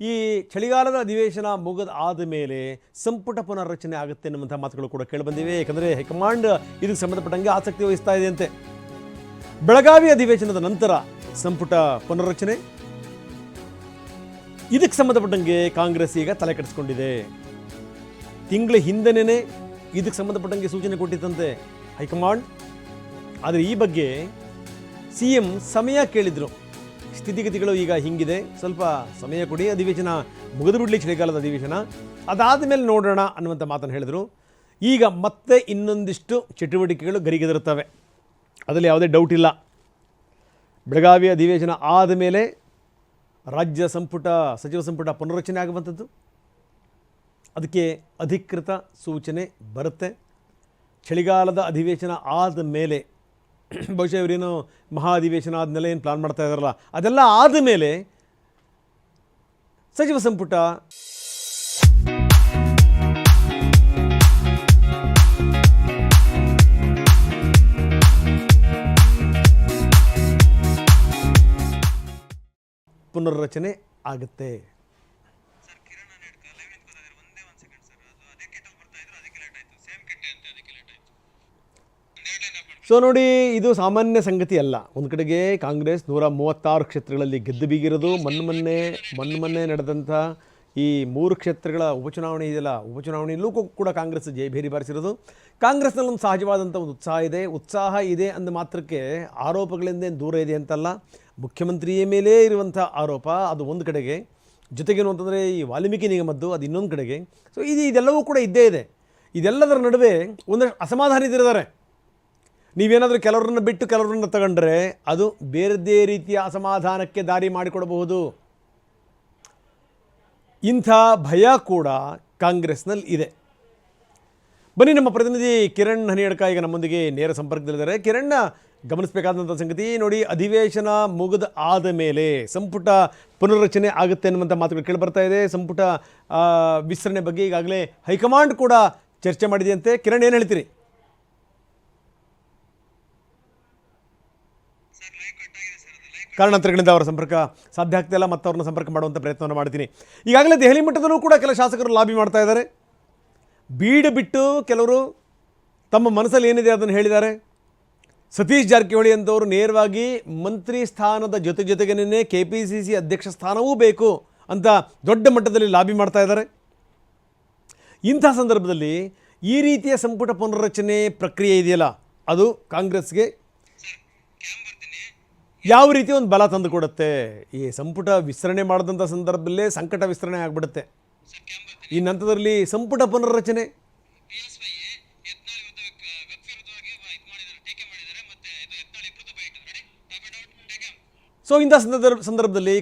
ಈ ಚಳಿಗಾಲದ ಅಧಿವೇಶನ ಮುಗಿದ ಆದ ಮೇಲೆ ಸಂಪುಟ ಪುನರ್ರಚನೆ ಆಗುತ್ತೆ ಅನ್ನುವಂಥ ಮಾತುಗಳು ಕೂಡ ಕೇಳಿಬಂದಿವೆ ಯಾಕಂದರೆ ಹೈಕಮಾಂಡ್ ಇದಕ್ಕೆ ಸಂಬಂಧಪಟ್ಟಂಗೆ ಆಸಕ್ತಿ ವಹಿಸ್ತಾ ಇದೆಯಂತೆ ಬೆಳಗಾವಿ ಅಧಿವೇಶನದ ನಂತರ ಸಂಪುಟ ಪುನರ್ರಚನೆ. ಇದಕ್ಕೆ ಸಂಬಂಧಪಟ್ಟಂಗೆ ಕಾಂಗ್ರೆಸ್ ಈಗ ತಲೆ ಕೆಡಿಸ್ಕೊಂಡಿದೆ. ತಿಂಗಳ ಹಿಂದೆನೇ ಇದಕ್ಕೆ ಸಂಬಂಧಪಟ್ಟಂಗೆ ಸೂಚನೆ ಕೊಟ್ಟಿದ್ದಂತೆ ಹೈಕಮಾಂಡ್. ಆದರೆ ಈ ಬಗ್ಗೆ ಸಿ ಎಂ ಸಮಯ ಕೇಳಿದರು. ಸ್ಥಿತಿಗತಿಗಳು ಈಗ ಹಿಂಗಿದೆ. ಸ್ವಲ್ಪ ಸಮಯ ಕೊಡಿ. ಅಧಿವೇಶನ ಮುಗಿದು ಬಿಡಲಿ, ಚಳಿಗಾಲದ ಅಧಿವೇಶನ. ಅದಾದ ಮೇಲೆ ನೋಡೋಣ ಅನ್ನುವಂಥ ಮಾತನ್ನು ಹೇಳಿದರು. ಈಗ ಮತ್ತೆ ಇನ್ನೊಂದಿಷ್ಟು ಚಟುವಟಿಕೆಗಳು ಗರಿಗೆದರುತ್ತವೆ. ಅದರಲ್ಲಿ ಯಾವುದೇ ಡೌಟ್ ಇಲ್ಲ. ಬೆಳಗಾವಿ ಅಧಿವೇಶನ ಆದ ಮೇಲೆ ರಾಜ್ಯ ಸಂಪುಟ, ಸಚಿವ ಸಂಪುಟ ಪುನರ್ರಚನೆ ಆಗುವಂಥದ್ದು. ಅದಕ್ಕೆ ಅಧಿಕೃತ ಸೂಚನೆ ಬರುತ್ತೆ. ಚಳಿಗಾಲದ ಅಧಿವೇಶನ ಆದ ಮೇಲೆ ಬಹುಶಃ ಇವರೇನು ಮಹಾ ಅಧಿವೇಶನ ಆದಮೇಲೆ ಏನು ಪ್ಲಾನ್ ಮಾಡ್ತಾ ಇದ್ದಾರಲ್ಲ ಅದೆಲ್ಲ ಆದ ಮೇಲೆ ಸಚಿವ ಸಂಪುಟ ಪುನರ್ರಚನೆ ಆಗುತ್ತೆ. ಸೊ ನೋಡಿ, ಇದು ಸಾಮಾನ್ಯ ಸಂಗತಿ ಅಲ್ಲ. ಒಂದು ಕಡೆಗೆ ಕಾಂಗ್ರೆಸ್ ನೂರ ಮೂವತ್ತಾರು ಕ್ಷೇತ್ರಗಳಲ್ಲಿ ಗೆದ್ದು ಬೀಗಿರೋದು, ಮೊನ್ನೆ ಮೊನ್ನೆ ಮೊನ್ನೆ ಮೊನ್ನೆ ನಡೆದಂಥ ಈ ಮೂರು ಕ್ಷೇತ್ರಗಳ ಉಪಚುನಾವಣೆ ಇದೆಯಲ್ಲ, ಉಪಚುನಾವಣೆಯಲ್ಲೂ ಕೂಡ ಕಾಂಗ್ರೆಸ್ ಜಯಭೇರಿ ಬಾರಿಸಿರೋದು. ಕಾಂಗ್ರೆಸ್ನಲ್ಲಿ ಒಂದು ಸಹಜವಾದಂಥ ಒಂದು ಉತ್ಸಾಹ ಇದೆ. ಉತ್ಸಾಹ ಇದೆ ಅಂದ ಮಾತ್ರಕ್ಕೆ ಆರೋಪಗಳಿಂದ ದೂರ ಇದೆ ಅಂತಲ್ಲ. ಮುಖ್ಯಮಂತ್ರಿಯ ಮೇಲೇ ಇರುವಂಥ ಆರೋಪ, ಅದು ಒಂದು ಕಡೆಗೆ. ಜೊತೆಗೇನು ಅಂತಂದರೆ, ಈ ವಾಲ್ಮೀಕಿ ನಿಗಮದ್ದು, ಅದು ಇನ್ನೊಂದು ಕಡೆಗೆ. ಸೊ ಇದು ಇದೆಲ್ಲವೂ ಕೂಡ ಇದ್ದೇ ಇದೆ. ಇದೆಲ್ಲದರ ನಡುವೆ ಒಂದಷ್ಟು ಅಸಮಾಧಾನ ಅಸಮಾಧಾನಿತರಿದ್ದಾರೆ. ನೀವೇನಾದರೂ ಕೆಲವರನ್ನ ಬಿಟ್ಟು ಕೆಲವರನ್ನು ತಗೊಂಡ್ರೆ ಅದು ಬೇರೆದೇ ರೀತಿಯ ಅಸಮಾಧಾನಕ್ಕೆ ದಾರಿ ಮಾಡಿಕೊಡಬಹುದು. ಇಂಥ ಭಯ ಕೂಡ ಕಾಂಗ್ರೆಸ್ನಲ್ಲಿ ಇದೆ. ಬನ್ನಿ ನಮ್ಮ ಪ್ರತಿನಿಧಿ ಕಿರಣ್ ಹನಿಯಡ್ಕ ಈಗ ನಮ್ಮೊಂದಿಗೆ ನೇರ ಸಂಪರ್ಕದಲ್ಲಿದ್ದಾರೆ. ಕಿರಣ್ ಗಮನಿಸಬೇಕಾದಂಥ ಸಂಗತಿ ನೋಡಿ, ಅಧಿವೇಶನ ಮುಗಿದ ಆದ ಮೇಲೆ ಸಂಪುಟ ಪುನರ್ರಚನೆ ಆಗುತ್ತೆ ಅನ್ನುವಂಥ ಮಾತುಗಳು ಕೇಳಿಬರ್ತಾ ಇದೆ. ಸಂಪುಟ ವಿಸ್ತರಣೆ ಬಗ್ಗೆ ಈಗಾಗಲೇ ಹೈಕಮಾಂಡ್ ಕೂಡ ಚರ್ಚೆ ಮಾಡಿದೆಯಂತೆ ಕಿರಣ್, ಏನು ಹೇಳ್ತೀರಿ? ಕಾರಣಾಂತರಗಳಿಂದ ಅವರ ಸಂಪರ್ಕ ಸಾಧ್ಯ ಆಗ್ತಿಲ್ಲ ಮತ್ತು ಅವ್ರನ್ನ ಸಂಪರ್ಕ ಮಾಡುವಂಥ ಪ್ರಯತ್ನವನ್ನು ಮಾಡ್ತೀನಿ. ಈಗಾಗಲೇ ದೆಹಲಿ ಮಟ್ಟದಲ್ಲೂ ಕೂಡ ಕೆಲ ಶಾಸಕರು ಲಾಬಿ ಮಾಡ್ತಾ ಇದ್ದಾರೆ. ಬೀಡು ಬಿಟ್ಟು ಕೆಲವರು ತಮ್ಮ ಮನಸ್ಸಲ್ಲಿ ಏನಿದೆ ಅದನ್ನು ಹೇಳಿದ್ದಾರೆ. ಸತೀಶ್ ಜಾರಕಿಹೊಳಿ ಅಂತವರು ನೇರವಾಗಿ ಮಂತ್ರಿ ಸ್ಥಾನದ ಜೊತೆ ಜೊತೆಗೇನೆ ಕೆ ಪಿ ಸಿ ಸಿ ಅಧ್ಯಕ್ಷ ಸ್ಥಾನವೂ ಬೇಕು ಅಂತ ದೊಡ್ಡ ಮಟ್ಟದಲ್ಲಿ ಲಾಬಿ ಮಾಡ್ತಾ ಇದ್ದಾರೆ. ಇಂಥ ಸಂದರ್ಭದಲ್ಲಿ ಈ ರೀತಿಯ ಸಂಪುಟ ಪುನರ್ರಚನೆ ಪ್ರಕ್ರಿಯೆ ಇದೆಯಲ್ಲ? ಅದು ಕಾಂಗ್ರೆಸ್ಗೆ ಯಾವ ರೀತಿ ಒಂದು ಬಲ ತಂದು ಕೊಡುತ್ತೆ? ಈ ಸಂಪುಟ ವಿಸ್ತರಣೆ ಮಾಡಿದಂಥ ಸಂದರ್ಭದಲ್ಲೇ ಸಂಕಟ ವಿಸ್ತರಣೆ ಆಗಿಬಿಡುತ್ತೆ. ಈ ನಂತರದಲ್ಲಿ ಸಂಪುಟ ಪುನರ್ರಚನೆ. ಸೊ ಇಂಥ ಸಂದರ್ಭ ಸಂದರ್ಭದಲ್ಲಿ